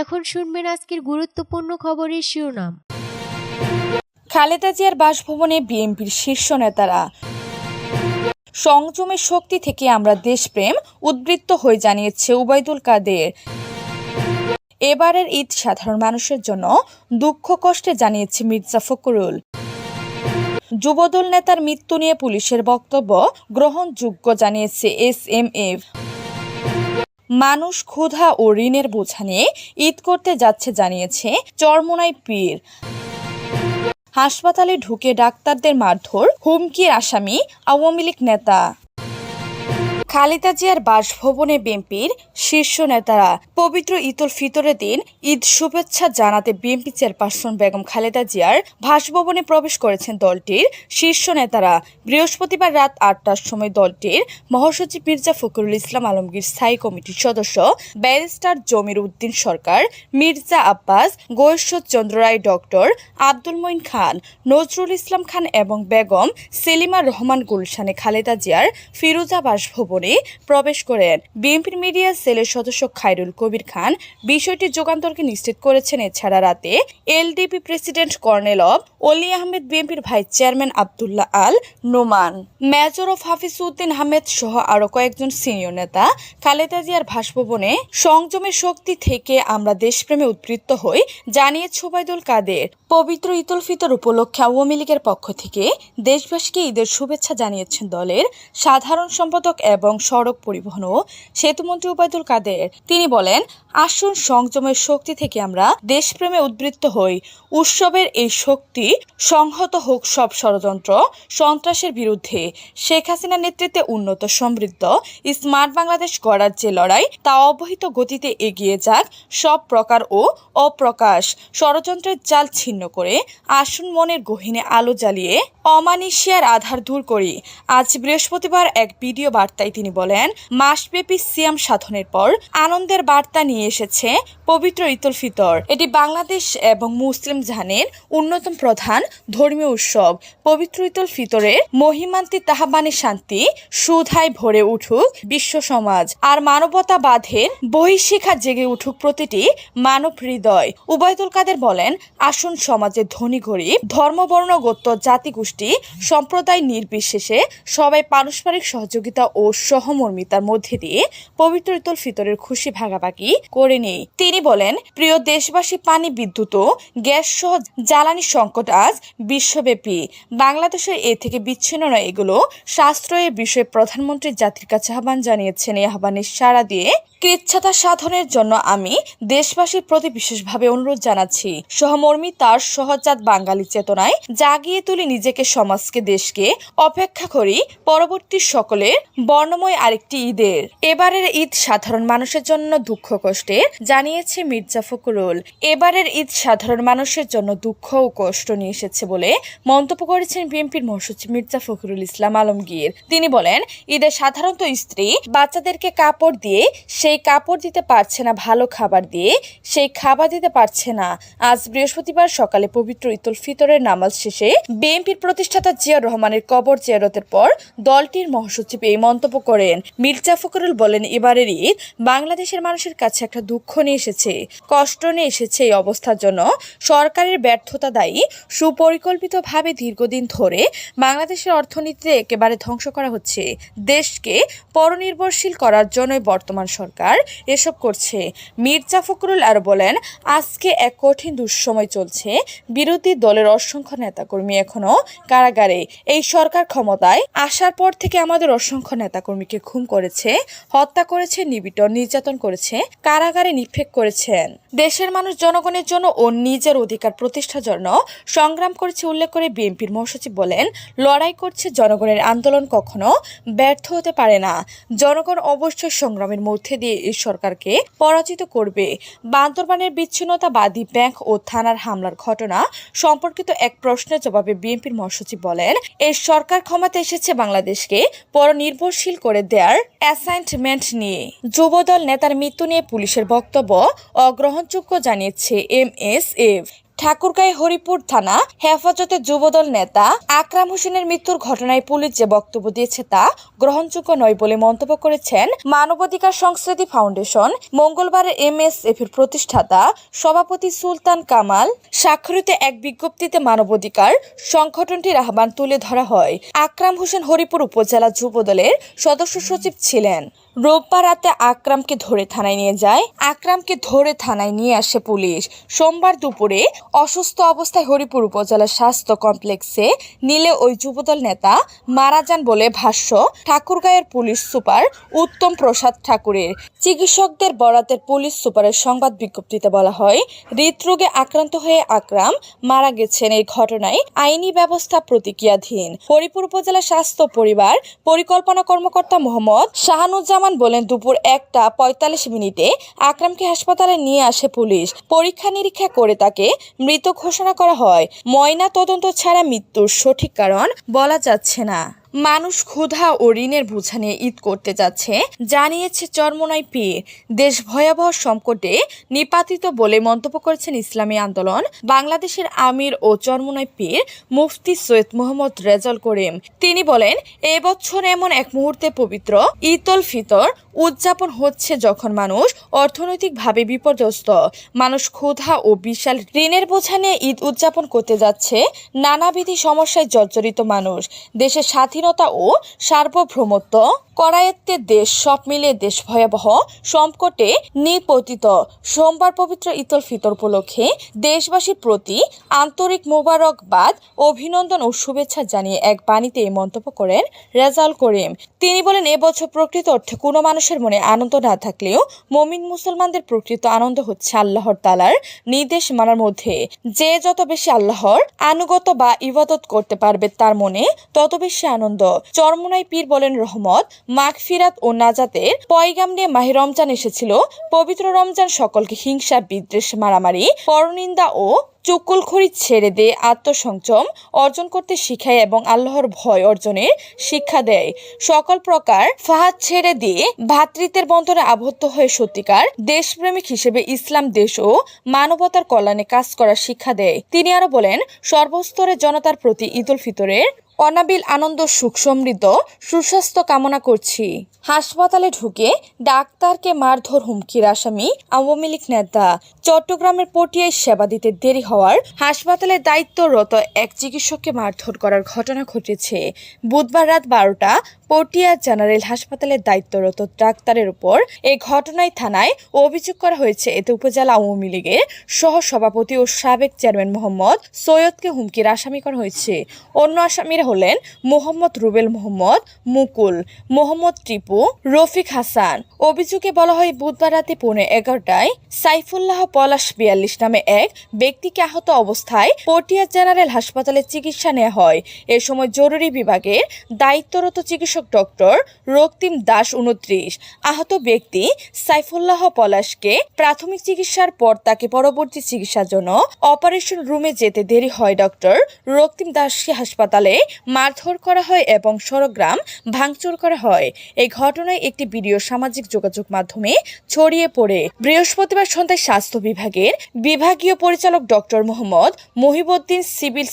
এখন শুনবেন আজকের গুরুত্বপূর্ণ খবরের শিরোনাম। খালেদা জিয়ার বাসভবনে বিএনপির শীর্ষ নেতারা। সংযমের শক্তি থেকে আমরা দেশপ্রেম, উদ্বৃত্ত হয়ে জানিয়েছে উবাইদুল কাদের। এবারের ঈদ সাধারণ মানুষের জন্য দুঃখ কষ্টে জানিয়েছে মির্জা ফখরুল। যুবদল নেতার মৃত্যু নিয়ে পুলিশের বক্তব্য গ্রহণযোগ্য জানিয়েছে এস এম এফ। মানুষ ক্ষুধা ও ঋণের বোঝা নিয়ে ঈদ করতে যাচ্ছে জানিয়েছে চরমোনাই পীর। হাসপাতালে ঢুকে ডাক্তারদের মারধর হুমকির আসামি আওয়ামী লীগ নেতা। খালেদা জিয়ার বাসভবনে বিএনপির শীর্ষ নেতারা পবিত্র ঈদুল ফিতরের দিন ঈদ শুভেচ্ছা জানাতে বিএনপি চেয়ারপারসন বেগম খালেদা জিয়ার বাসভবনে প্রবেশ করেছেন দলটির শীর্ষ নেতারা। বৃহস্পতিবার রাত আটটার সময় দলটির মহাসচিব মির্জা ফখরুল ইসলাম আলমগীর স্থায়ী কমিটির সদস্য ব্যারিস্টার জমির উদ্দিন সরকার, মির্জা আব্বাস গৈশ্বর চন্দ্র রায় ডক্টর আব্দুল মঈন খান, নজরুল ইসলাম খান এবং বেগম সেলিমা রহমান গুলশানে খালেদা জিয়ার ফিরোজা বাসভবনে প্রবেশ করেন। বিএনপির মিডিয়া সেলের সদস্য খায়রুল কবির খান বিষয়টি যুগান্তরকে নিশ্চিত করেছেন এছাড়া রাতে LDP president colonel of Oli Ahmed বিএনপির vice chairman Abdullah Al Noman, major of Hafiz Uddin Ahmed সহ আরও কয়েকজন সিনিয়র নেতা খালেদা জিয়ার বাসভবনে সংযমের শক্তি থেকে আমরা দেশপ্রেমে উদ্বৃত্ত হই, জানিয়েছে ওবায়দুল কাদের। পবিত্র ঈদুল ফিতর উপলক্ষে আওয়ামী লীগের পক্ষ থেকে দেশবাসীকে ঈদের শুভেচ্ছা জানিয়েছেন দলের সাধারণ সম্পাদক এবং সড়ক পরিবহন ও সেতুমন্ত্রী ওবায়দুল কাদের। তিনি বলেন আসুন সংযমের শক্তি থেকে আমরা দেশপ্রেমে উদ্বৃত্ত হই। উৎসবের এই শক্তি সংহত হোক সব ষড়যন্ত্র সন্ত্রাসের বিরুদ্ধে। শেখ হাসিনার নেতৃত্বে উন্নত, সমৃদ্ধ, স্মার্ট বাংলাদেশ গড়ার যে লড়াই, তা অবহিত গতিতে এগিয়ে যাক সব প্রকার ও অপ্রকাশ। ষড়যন্ত্রের জাল ছিন্ন করে আসুন মনের গহিনে আলো জ্বালিয়ে অমানিশিয়ার আধার দূর করি। আজ বৃহস্পতিবার এক ভিডিও বার্তায় তিনি বলেন, মাসব্যাপী সিয়াম সাধনের পর আনন্দের বার্তা নিয়ে এসেছে পবিত্র ইতুল ফিতর। এটি বাংলাদেশ এবং মুসলিম জাহানের অন্যতম প্রধান ধর্মীয় উৎসব। পবিত্র ইতুল ফিতরের মহিমান্তি তাহাবানে শান্তি সুধায় ভরে উঠুক বিশ্ব সমাজ, আর মানবতাবাধের বহিঃশিখা জেগে উঠুক প্রতিটি মানব হৃদয়। উবায়দুল কাদের বলেন, আসুন সমাজে ধনী গরিব, ধর্মবর্ণ গোত্র জাতিগোষ্ঠী সম্প্রদায় নির্বিশেষে সবাই পারস্পরিক সহযোগিতা ও সহমর্মিতার মধ্যে দিয়ে পবিত্র ইতুল ফিতরের খুশি ভাগাভাগি করে নেই। তিনি বলেন, প্রিয় দেশবাসী, পানি, বিদ্যুৎ ও গ্যাস সহ জ্বালানি সংকট আজ বিশ্বব্যাপী। বাংলাদেশের এ থেকে বিচ্ছিন্ন নয়, এগুলো সাশ্রয়ের বিষয়ে প্রধানমন্ত্রী জাতির কাছে আহ্বান জানিয়েছেন। এই আহ্বানের সাড়া দিয়ে কৃচ্ছতা সাধনের জন্য আমি দেশবাসীর প্রতি বিশেষভাবে অনুরোধ জানাচ্ছি। সহমর্মিতার সহজাত বাঙালি চেতনায় জাগিয়ে তুলি নিজেকে, সমাজকে, দেশকে। অপেক্ষা করি পরবর্তী সকলের বর্ণময় আরেকটি ঈদের। এবারের ঈদ সাধারণ মানুষের জন্য দুঃখ কষ্টে জানিয়েছে মির্জা ফখরুল। এবারের ঈদ সাধারণ মানুষের জন্য দুঃখ ও কষ্ট নিয়ে এসেছে বলে মন্তব্য করেছেন বিএনপির মহাসচিব মির্জা ফখরুল ইসলাম আলমগীর। তিনি বলেন, ঈদে সাধারণত স্ত্রী বাচ্চাদেরকে কাপড় দিয়ে সেই কাপড় দিতে পারছে না ভালো খাবার দিয়ে, সেই খাবার দিতে পারছে না। আজ বৃহস্পতিবার সকালে পবিত্র ইতুল ফিতরের নামাজ শেষে বিএনপির প্রতিষ্ঠাতা জিয়া রহমানের কবর জিয়ারতের পর দলটির মহাসচিব এই মন্তব্য করেন। মির্জা ফখরুল বলেন, এবারের ঈদ বাংলাদেশের মানুষের কাছে একটা দুঃখ নিয়ে এসেছে। কষ্ট নিয়ে এসেছে এই অবস্থার জন্য। সরকারের ব্যর্থতা দায়ী। সুপরিকল্পিতভাবে দীর্ঘদিন ধরে বাংলাদেশের অর্থনীতিতে একেবারে ধ্বংস করা হচ্ছে। দেশকে পরনির্ভরশীল করার জন্যই বর্তমান সরকার। এসব করছে। মির্জা ফখরুল আরও বলেন, আজকে এক কঠিন দুঃসময় চলছে। বিরোধী দলের অসংখ্য নেতাকর্মী এখনও কারাগারে। এই সরকার ক্ষমতায় আসার পর থেকে আমাদের অসংখ্য নেতাকর্মীকে খুন করেছে, হত্যা করেছে নিবিড় নির্যাতন করেছে, কারাগারে নিক্ষেপ করেছেন। দেশের মানুষ জনগণের জন্য ও নিজের অধিকার প্রতিষ্ঠার জন্য সংগ্রাম করেছে উল্লেখ করে বিএনপির মহাসচিব বলেন, লড়াই করছে জনগণের আন্দোলন কখনো ব্যর্থ হতে পারে না। জনগণ অবশ্যই সংগ্রামের মধ্যে দিয়ে সরকারকে পরাজিত করবে। বান্দরবানের বিচ্ছিন্নতাবাদী ব্যাংক ও থানার হামলার ঘটনা সম্পর্কিত এক প্রশ্নের জবাবে বিএনপির মহাসচিব বলেন এই সরকার ক্ষমতা এসেছে বাংলাদেশকে পরনির্ভরশীল করে দেয়ার অ্যাসাইনমেন্ট নিয়ে। যুবদল নেতার মৃত্যু নিয়ে পুলিশের বক্তব্য অগ্রহণযোগ্য জানিয়েছে M S F. Thakurgaon Haripur থানা হেফাজতে যুবদল নেতা আকরাম হোসেনের মৃত্যুর ঘটনায় পুলিশ যে বক্তব্য দিয়েছে তা গ্রহণযোগ্য নয় বলে মন্তব্য করেছেন মানবাধিকার সংস্কৃতি ফাউন্ডেশন মঙ্গলবার এমএসএফ এর প্রতিষ্ঠাতা সভাপতি সুলতান কামাল। স্বাক্ষরিত এক বিজ্ঞপ্তিতে মানবাধিকার সংগঠনটির আহ্বান তুলে ধরা হয়। আকরাম হোসেন হরিপুর উপজেলা যুবদলের সদস্য সচিব ছিলেন। রোববার রাতে আকরামকে ধরে থানায় নিয়ে যায়। আকরামকে ধরে থানায় নিয়ে আসে পুলিশ। সোমবার দুপুরে অসুস্থ অবস্থায় হরিপুর উপজেলা স্বাস্থ্য কমপ্লেক্সে নিলে ওই যুবদল নেতা মারা যান বলে ভাষ্য। ঠাকুরগাঁয়ের পুলিশ সুপার উত্তম প্রসাদ ঠাকুরের। চিকিৎসকদের বরাতের পুলিশ সুপারের সংবাদ বিজ্ঞপ্তিতে বলা হয়, হৃদরোগে আক্রান্ত হয়ে আকরাম মারা গেছেন এই ঘটনায় আইনি ব্যবস্থা প্রতিক্রিয়াধীন। হরিপুর উপজেলা স্বাস্থ্য পরিবার পরিকল্পনা কর্মকর্তা মোহাম্মদ শাহানুজ্জামান বলেন দুপুর একটা পঁয়তাল্লিশ মিনিটে আকরামকে হাসপাতালে নিয়ে আসে পুলিশ। পরীক্ষা নিরীক্ষা করে তাকে মৃত ঘোষণা করা হয়। ময়না তদন্ত ছাড়া মৃত্যুর সঠিক কারণ বলা যাচ্ছে না। মানুষ ক্ষুধা ও ঋণের বোঝা নিয়ে ঈদ করতে যাচ্ছে, জানিয়েছে চরমনাই পীর। দেশ ভয়াবহ সংকটে নিপাতিত বলে মন্তব্য করেছেন ইসলামী আন্দোলন। বাংলাদেশের আমির ও চরমনাই পীর মুফতি সৈয়দ মোহাম্মদ রেজাল করিম। তিনি বলেন, এবছর এমন এক মুহূর্তে পবিত্র ঈদুল ফিতর উদযাপন হচ্ছে যখন মানুষ অর্থনৈতিকভাবে বিপর্যস্ত। মানুষ ক্ষুধা ও বিশাল ঋণের বোঝা নিয়ে ঈদ উদযাপন করতে যাচ্ছে, নানাবিধি সমস্যায় জর্জরিত মানুষ। দেশের স্বাধীনতা ও সার্বভৌমত্ব করায়ত্তের দেশ, সব মিলিয়ে দেশ ভয়াবহ সংকটে নিপতিত। সোমবার পবিত্র ঈদুল ফিতর উপলক্ষে দেশবাসীর প্রতি আন্তরিক মোবারকবাদ, অভিনন্দন ও শুভেচ্ছা জানিয়ে এক বাণীতে এই মন্তব্য করেন রেজাল করিম। তিনি বলেন এবছর প্রকৃত অর্থে কোনো মানুষের মনে আনন্দ না থাকলেও মমিন মুসলমানদের প্রকৃত আনন্দ হচ্ছে আল্লাহর তালার নির্দেশ মানার মধ্যে। যে যত বেশি আল্লাহর আনুগত বা ইবাদত করতে পারবে তার মনে, তত বেশি আনন্দ চরমনাই পীর বলেন রহমত মাগফিরাত ও নাজাতের পয়গাম নিয়ে মাহে রমজান এসেছিল। পবিত্র রমজান সকলকে হিংসা, বিদ্বেষ, মারামারি, পরনিন্দা ও চুকুলখড়ি ছেড়ে দিয়ে আত্মসংযম অর্জন করতে শিখায় এবং আল্লাহর ভয় অর্জনের শিক্ষা দেয়। সকল প্রকার ফাহাদ ছেড়ে দিয়ে ভ্রাতৃত্বের বন্ধনে আবদ্ধ হয়ে সত্যিকার দেশপ্রেমিক হিসেবে ইসলাম, দেশ ও মানবতার কল্যাণে কাজ করার শিক্ষা দেয়। তিনি আরও বলেন, সর্বস্তরের জনতার প্রতি ঈদুল ফিতরের অনাবিল আনন্দ সুখ সমৃদ্ধ, সুস্বাস্থ্য কামনা করছি। হাসপাতালে ঢুকে ডাক্তারকে মারধর হুমকির আসামি আওয়ামী লীগ নেতা। চট্টগ্রামের পটিয়ায় সেবা দিতে দেরি হওয়ার হাসপাতালে দায়িত্বরত এক চিকিৎসককে মারধর করার ঘটনা ঘটেছে। বুধবার রাত বারোটা পটিয়া জেনারেল হাসপাতালের দায়িত্বরত ডাক্তারের উপর এই ঘটনায় থানায় অভিযোগ করা হয়েছে। এতে উপজেলা আওয়ামী লীগের সহ সভাপতি ও সাবেক চেয়ারম্যান মোহাম্মদ সৈয়দকে হুমকির আসামি করা হয়েছে। অন্য আসামিরা হলেন মোহাম্মদ রুবেল মোহাম্মদ, মুকুল, মোহাম্মদ টিপু, রফিক হাসান। অভিযোগে বলা হয়, বুধবার রাতে পৌনে এগারোটায় সাইফুল্লাহ পলাশ বিয়াল্লিশ নামে এক ব্যক্তিকে আহত অবস্থায় পটিয়া জেনারেল হাসপাতালে চিকিৎসা নেওয়া হয়। এ সময় জরুরি বিভাগের দায়িত্বরত চিকিৎসক ডক্টর রক্তিম দাস উনত্রিশ। আহত ব্যক্তি সাইফুল্লাহ পলাশকে প্রাথমিক চিকিৎসার পর তাকে পরবর্তী চিকিৎসার জন্য অপারেশন রুমে যেতে দেরি হয় ডক্টর। রক্তিম দাসকে হাসপাতালে মারধর করা হয় এবং সরগ্রাম ভাঙচুর করা হয়। এই ঘটনায় একটি ভিডিও সামাজিক যোগাযোগ মাধ্যমে ছড়িয়ে পড়ে। বৃহস্পতিবার সন্ধ্যায় স্বাস্থ্য বিভাগের বিভাগীয় পরিচালক ডক্টর মোহাম্মদ মহিবুদ্দিন সিভিল